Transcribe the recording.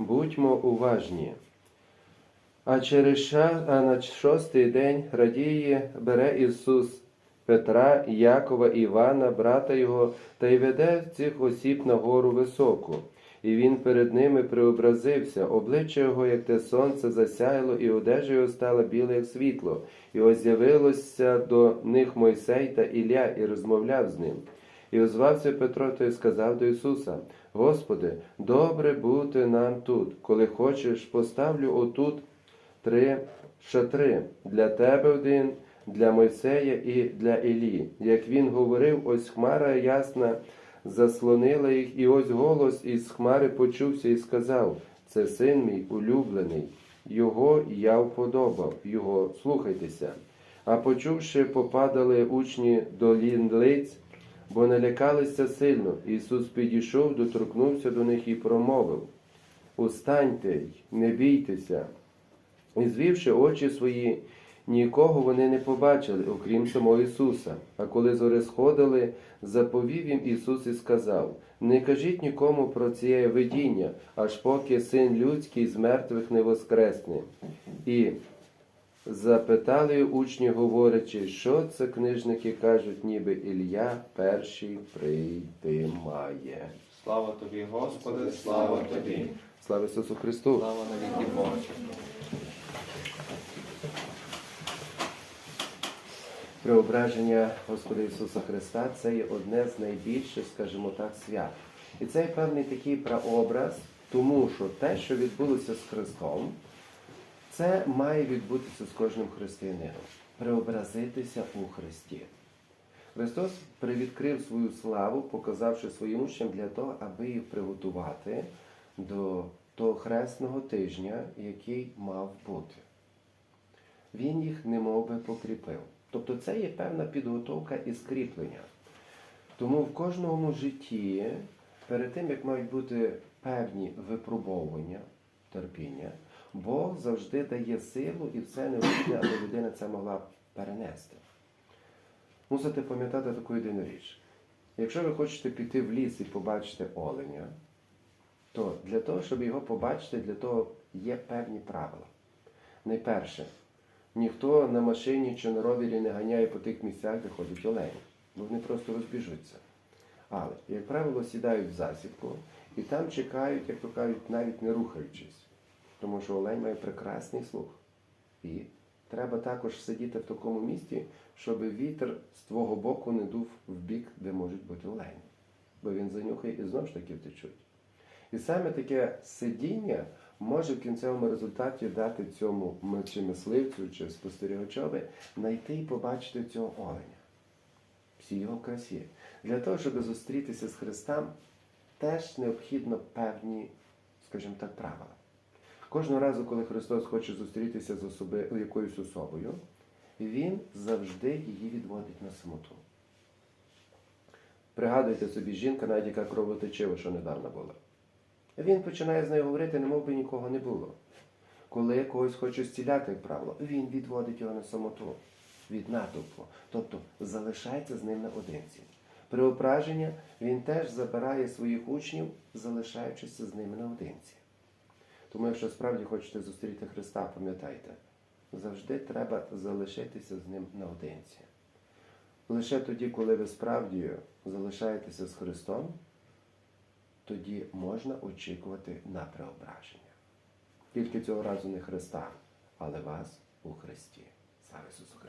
Будьмо уважні. А через ша, а на шостий день радіє бере Ісус Петра, Якова, Івана, брата його, та й веде цих осіб на гору високу. І він перед ними преобразився, обличчя його, як те сонце, засяяло, і одежа його стала біла, як світло. І ось з'явилося до них Мойсей та Ілля, і розмовляв з ним. І озвався Петро та й сказав до Ісуса: Господи, добре бути нам тут. Коли хочеш, поставлю отут три шатри для тебе один, для Мойсея і для Ілії. Як він говорив, ось хмара ясна заслонила їх, і ось голос із хмари почувся і сказав: Це син мій улюблений, його я вподобав, його слухайтеся. А почувши, попадали учні до лінлиць, бо налякалися сильно. Ісус підійшов, доторкнувся до них і промовив: Устаньте, й, не бійтеся. І звівши очі свої, нікого вони не побачили, окрім самого Ісуса. А коли зори сходили, заповів їм Ісус і сказав: Не кажіть нікому про цієї видіння, аж поки син людський з мертвих не воскресне. І запитали учні, говорячи, що це книжники кажуть, ніби Ілля перший прийти має. Слава тобі, Господи, слава тобі, Слава Ісусу Христу! слава навіки Боже. Преображення Господа Ісуса Христа це є одне з найбільших, скажімо так, свят. І це є певний такий прообраз, тому що те, що відбулося з Христом, це має відбутися з кожним християнином. Преобразитися у Христі. Христос привідкрив свою славу, показавши своїм учням для того, аби їх приготувати до того хресного тижня, який мав бути. Він їх немов би покріпив. Тобто це є певна підготовка і скріплення. Тому в кожному житті, перед тим, як мають бути певні випробовування, терпіння, Бог завжди дає силу і все необхідне, аби людина це могла перенести. Мусите пам'ятати таку єдину річ. Якщо ви хочете піти в ліс і побачити оленя, то для того, щоб його побачити, для того є певні правила. Найперше, ніхто на машині чи на ровері не ганяє по тих місцях, де ходять олені, бо вони просто розбіжуться. Але, як правило, сідають в засідку і там чекають, як то кажуть, навіть не рухаючись. Тому що олень має прекрасний слух. І треба також сидіти в такому місці, щоб вітер з твого боку не дув в бік, де можуть бути олені. Бо він занюхає і знову ж таки втечуть. І саме таке сидіння може в кінцевому результаті дати цьому чи мисливцю, чи спостерігачові знайти і побачити цього оленя. Всі його красі. Для того, щоб зустрітися з Христом, теж необхідно певні, скажімо так, правила. Кожного разу, коли Христос хоче зустрітися з особи, якоюсь особою, Він завжди її відводить на самоту. Пригадуйте собі, жінка, навіть яка кровоточива, що недавно була. Він починає з нею говорити, немов би нікого не було. Коли когось хоче зціляти, як правило, він відводить його на самоту від натовпу, тобто залишається з ним наодинці. При опраженні він теж забирає своїх учнів, залишаючись з ними наодинці. Тому, якщо справді хочете зустріти Христа, пам'ятайте, завжди треба залишитися з ним наодинці. Лише тоді, коли ви справді залишаєтеся з Христом, тоді можна очікувати на преображення. Тільки цього разу не Христа, але вас у Христі. Слава Ісусу Христу!